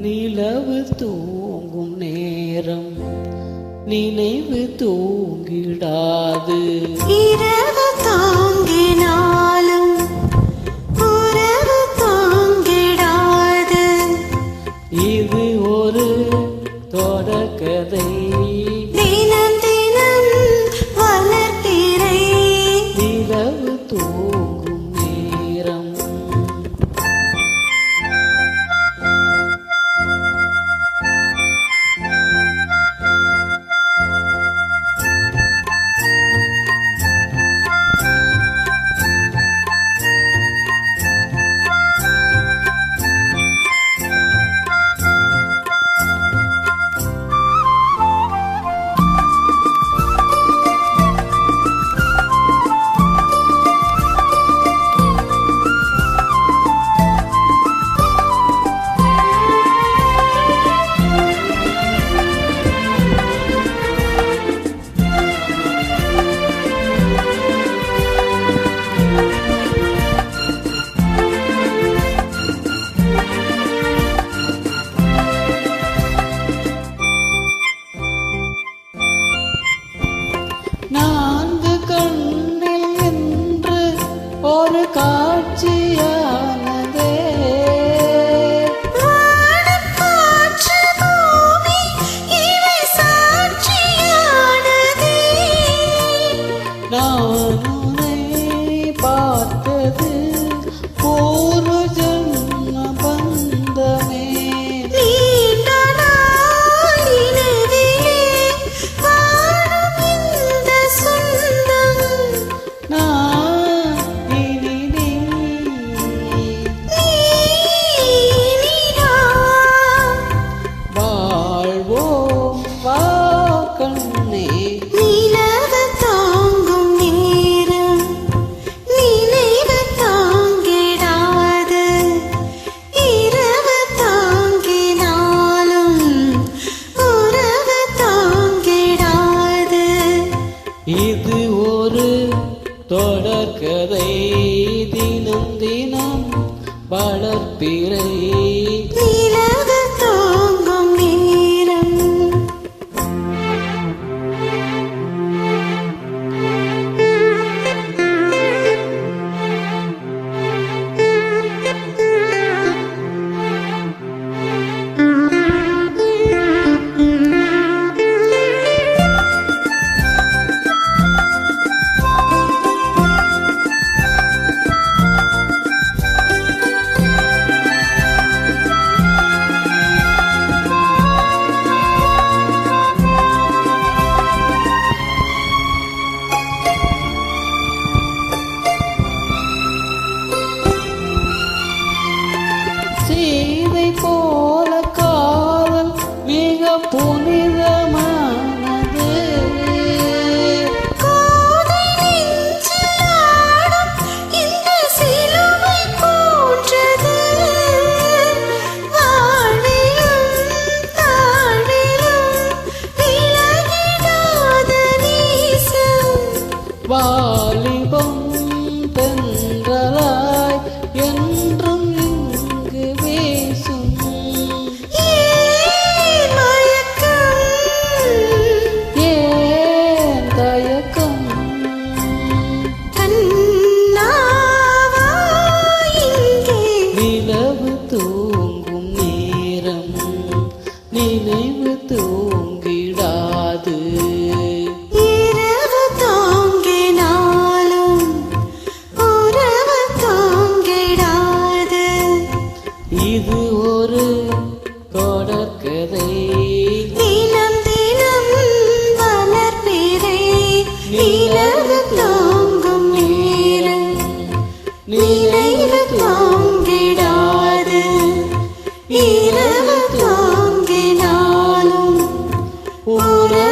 நிலவு தூங்கும் நேரம் நினைவு தூங்கிடாது. இரவு தூங்கினாலும் உறவு தூங்கிடாது. இது ஒரு தொடர் நானே பார்த்தது போரும் கதை தினம் தினம் வளர்ப்பிறை ly bông. நினைவு தாங்கிடாது இரவு தாங்கினாலும் உறவு